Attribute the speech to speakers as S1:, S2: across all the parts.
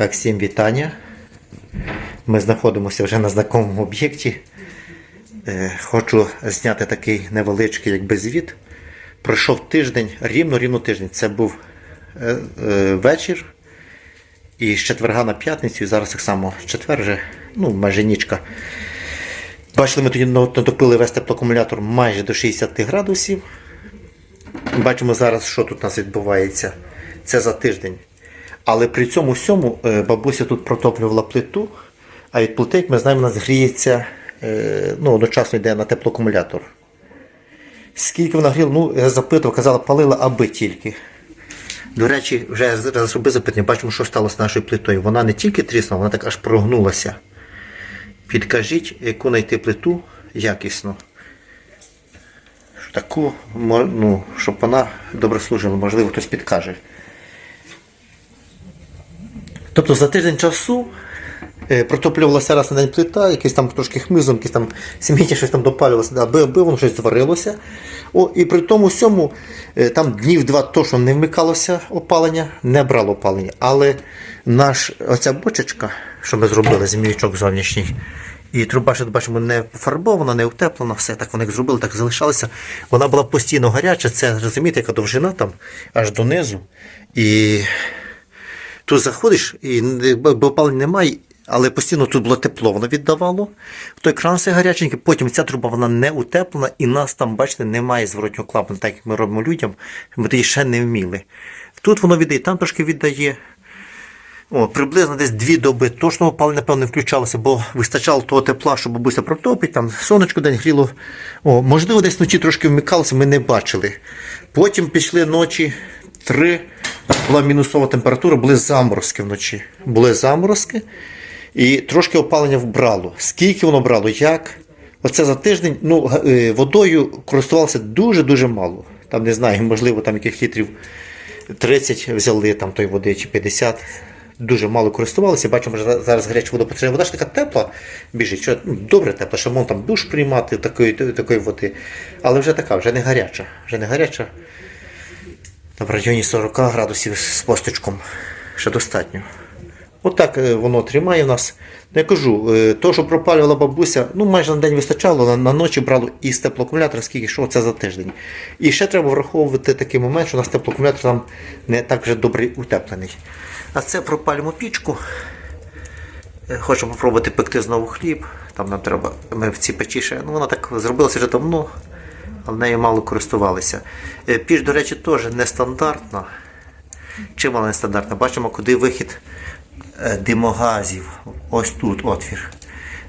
S1: Так, всім вітання. Ми знаходимося вже на знакомому об'єкті. Е, Хочу зняти такий невеличкий якби звіт. Пройшов тиждень, рівно-рівно тиждень. Це був е, е, вечір. І з четверга на п'ятницю, і зараз так само четвер вже, ну, майже нічка. Бачили, ми тоді натопили весь теплоакумулятор майже до 60 градусів. Бачимо зараз, що тут у нас відбувається. Це за тиждень. Але при цьому всьому е, бабуся тут протоплювала плиту, а від плити, як ми знаємо, у нас гріється, е, ну, одночасно йде на теплоакумулятор. Скільки вона гріла, ну, я запитував, казала, палила, аби тільки. До речі, вже зараз запитання, бачимо, що сталося з нашою плитою. Вона не тільки тріснула, вона так аж прогнулася. Підкажіть, яку знайти плиту якісно. Таку, ну, щоб вона добре служила, можливо, хтось підкаже. Тобто за тиждень часу е, протоплювалася раз на день плита, якийсь там трошки хмизом, якісь там сміття щось там допалювалося, аби, аби воно щось зварилося. О, і при тому всьому е, там днів два то, що не вмикалося опалення, не брало опалення. Але наш, оця бочечка, що ми зробили, зміючок зовнішній, і труба, що бачимо, не пофарбована, не утеплена, все так вони як зробили, так залишалося. Вона була постійно гаряча, це розумієте, яка довжина там аж донизу. І Тут заходиш, і бо опалення немає, але постійно тут було тепло, воно віддавало. Той кран все гаряченький, потім ця труба вона не утеплена, і нас там, бачите, немає зворотнього клапана, так як ми робимо людям, ми тоді ще не вміли. Тут воно віддає, там трошки віддає. О, приблизно десь дві доби точно опалення, напевно, не включалося, бо вистачало того тепла, що бабуся протопить, там сонечко день гріло. О, можливо, десь вночі трошки вмикалося, ми не бачили. Потім пішли ночі три, була мінусова температура, були заморозки вночі. Були заморозки, і трошки опалення вбрало. Скільки воно брало, як? Оце за тиждень ну, е, водою користувалося дуже-дуже мало. Там не знаю, можливо, там яких літрів 30 взяли там той води чи 50. Дуже мало користувалися. Бачимо, що зараз гаряча вода потрібна. Вода ж така тепла біжить. Що, ну, добре тепла, що можна там душ приймати такої, такої води. Але вже така, вже не гаряча. Вже не гаряча. Там в районі 40 градусів з постичком. Ще достатньо. Отак е, воно тримає в нас. Ну, Я кажу, е, то, що пропалювала бабуся, ну майже на день вистачало, на, на ночі брало із теплоакумулятора, скільки що це за тиждень. І ще треба враховувати такий момент, що у нас теплоакумулятор там не так вже добре утеплений. А це пропалюємо пічку. Е, Хочемо спробувати пекти знову хліб. Там нам треба, ми в цій печі ще, ну вона так зробилася вже давно, але нею мало користувалися. Е, Піч, до речі, теж нестандартна. Чим вона нестандартна? Бачимо, куди вихід е, димогазів. Ось тут отвір.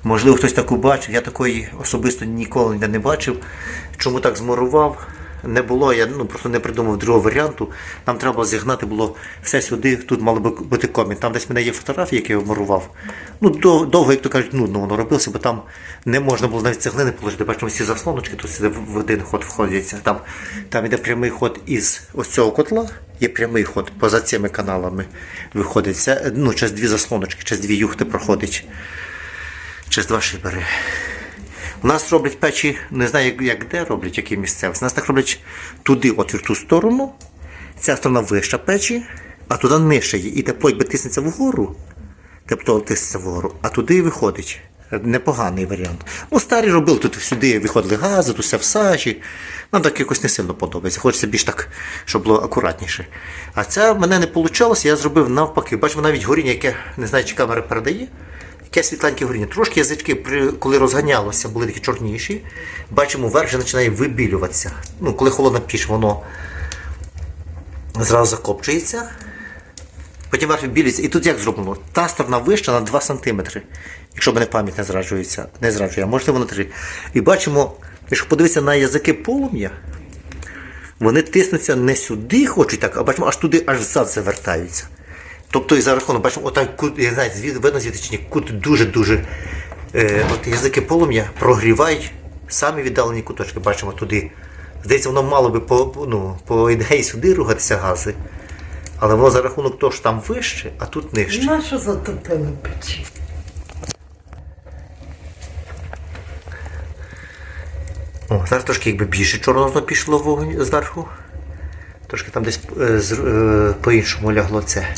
S1: Можливо, хтось таку бачив. Я такої особисто ніколи не бачив. Чому так змурував? Не було, я ну, просто не придумав другого варіанту. Нам треба зігнати було все сюди, тут мало би бути комін. Там десь в мене є фотографії, які я обмурував. Ну, довго, як то кажуть, нудно воно робилося, бо там не можна було навіть цеглини положити. Бачимо всі заслоночки, тут сюди в один ход входяться. Там, там йде прямий ход із ось цього котла, є прямий ход поза цими каналами виходить. Ну, через дві заслоночки, через дві юхти проходить. Через два шибери. У нас роблять печі, не знаю, як, де роблять, які місцевості. Нас так роблять туди, от в ту сторону. Ця сторона вища печі, а туди нижче є. І тепло якби тиснеться вгору, тепло тиснеться вгору, а туди виходить. Непоганий варіант. Ну, старі робили, тут сюди виходили гази, тут все в сажі. Нам так якось не сильно подобається. Хочеться більш так, щоб було акуратніше. А це в мене не вийшло, я зробив навпаки. Бачимо навіть горіння, яке не знаю, чи камера передає. Яке світленьке горіння. Трошки язички, коли розганялося, були такі чорніші. Бачимо, верх вже починає вибілюватися. Ну, коли холодна піч, воно зразу закопчується. Потім верх вибілюється. І тут як зроблено? Та сторона вища на 2 см. Якщо мене пам'ять не зраджується, не зраджує, а можливо на 3. І бачимо, якщо подивитися на язики полум'я, вони тиснуться не сюди, хочуть так, а бачимо, аж туди, аж взад завертаються. Тобто і за рахунок, бачимо, отак кут, я знаю, звід, видно звідти кут дуже-дуже. Е, от язики полум'я прогрівають самі віддалені куточки, бачимо туди. Здається, воно мало би по, ну, по ідеї сюди рухатися гази. Але воно за рахунок того, що там вище, а тут нижче.
S2: Нащо затопили печі?
S1: О, зараз трошки якби більше чорного пішло вогонь зверху. Трошки там десь е, е, по-іншому лягло це.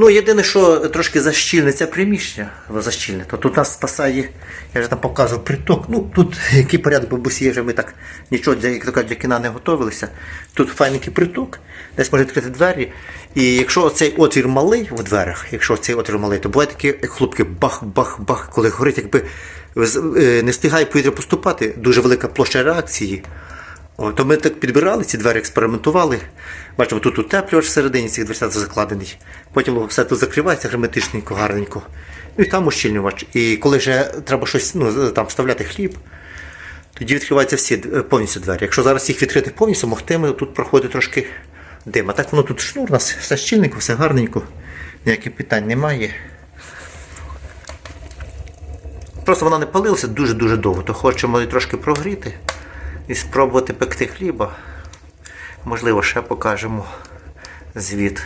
S1: Ну, єдине, що трошки защільне це приміщення, защільне, то тут нас спасає, я вже там показував приток. Ну, тут який порядок бабусі є, ми так нічого для, як для кіна не готувалися. Тут файненький приток, десь може відкрити двері. І якщо цей отвір малий у дверях, якщо цей отвір малий, то буває такі хлопки бах-бах-бах, коли горить, якби е, не встигає повітря поступати, дуже велика площа реакції. То ми так підбирали ці двері, експериментували. Бачимо, тут утеплювач всередині цих дверцят закладений. Потім все тут закривається герметичненько, гарненько. Ну і там ущільнювач. І коли вже треба щось ну, там вставляти хліб, тоді відкриваються всі е, повністю двері. Якщо зараз їх відкрити повністю, могтиме тут проходить трошки дим. А так воно тут шнур у нас, все щільненько, все гарненько, ніяких питань немає. Просто вона не палилася дуже-дуже довго, то хочемо її трошки прогріти і спробувати пекти хліба. Можливо, ще покажемо звіт.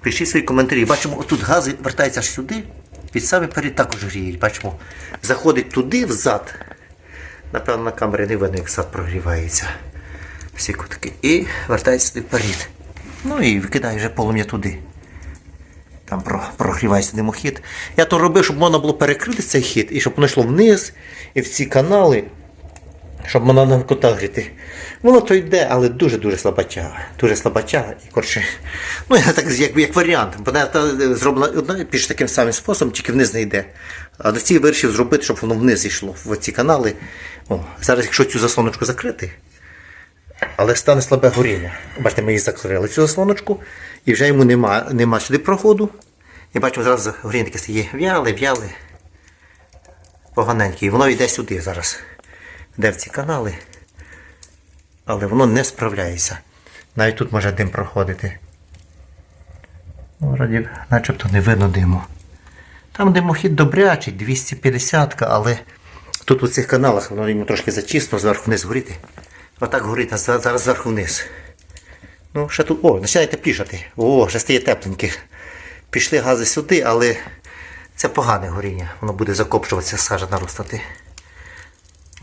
S1: Пишіть свої коментарі. Бачимо, отут газ вертається аж сюди, під самий перед також гріють. Бачимо, заходить туди взад. Напевно, на камері не видно, як зад прогрівається. Всі кутки. І вертається сюди вперед. Ну і викидає вже полум'я туди. Там прогрівається димохід. Я то робив, щоб можна було перекрити цей хід, і щоб воно йшло вниз, і в ці канали, щоб вона на кота гріти. Воно то йде, але дуже-дуже слабача. Дуже слабача. І коротше, ну я так як, як варіант. Вона зроблена одна більш таким самим способом, тільки вниз не йде. А до цієї вирішив зробити, щоб воно вниз йшло в ці канали. О, зараз, якщо цю заслоночку закрити, але стане слабе горіння. Бачите, ми її закрили цю заслоночку, і вже йому нема, нема сюди проходу. І бачимо, зараз горіння таке стає в'яле, в'яле, поганеньке. І воно йде сюди зараз. Йде в ці канали. Але воно не справляється. Навіть тут може дим проходити. Ну, Раді, начебто не видно диму. Там димохід добрячий, 250, але тут у цих каналах воно йому трошки зачисно, зверху вниз горіти. Отак горить, а зараз зверху вниз. Ну, ще тут. О, починає теплішати. О, вже стає тепленьке. Пішли гази сюди, але це погане горіння. Воно буде закопчуватися, сажа наростати.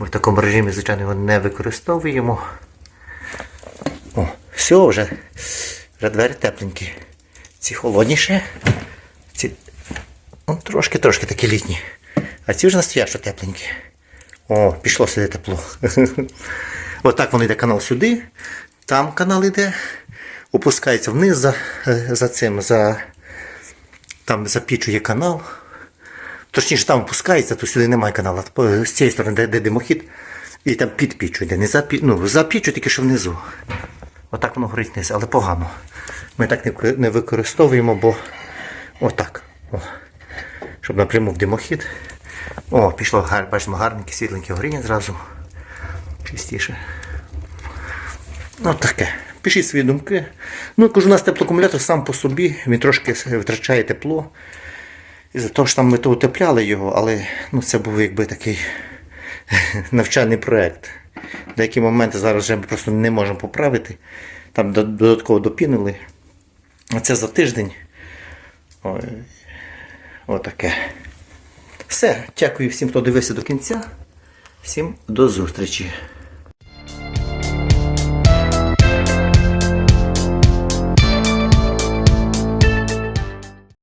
S1: В такому режимі, звичайно, його не використовуємо. О, все, вже, вже двері тепленькі. Ці холодніше. Ці ну, трошки-трошки такі літні. А ці вже настоящо тепленькі. О, пішло сюди тепло. Отак воно йде канал сюди, там канал йде, опускається вниз за, е, за цим, за, там за піччю є канал. Точніше, там опускається, то сюди немає каналу. З цієї сторони, де, де димохід, і там під піччю йде. Не за, ну, за піччю, тільки що внизу. Отак воно горить вниз, але погано. Ми так не, не використовуємо, бо отак. О. Щоб напряму в димохід. О, пішло гар, бачимо гарненьке, світленьке горіння зразу. Чистіше. Ну таке. Пишіть свої думки. Ну, кажу, у нас теплоакумулятор сам по собі, він трошки втрачає тепло. І за того, що там ми то утепляли його, але ну, це був якби такий навчальний проєкт. Деякі моменти зараз вже ми просто не можемо поправити. Там додатково допінили. А це за тиждень. Ой, отаке. Все. Дякую всім, хто дивився до кінця. Всім до зустрічі.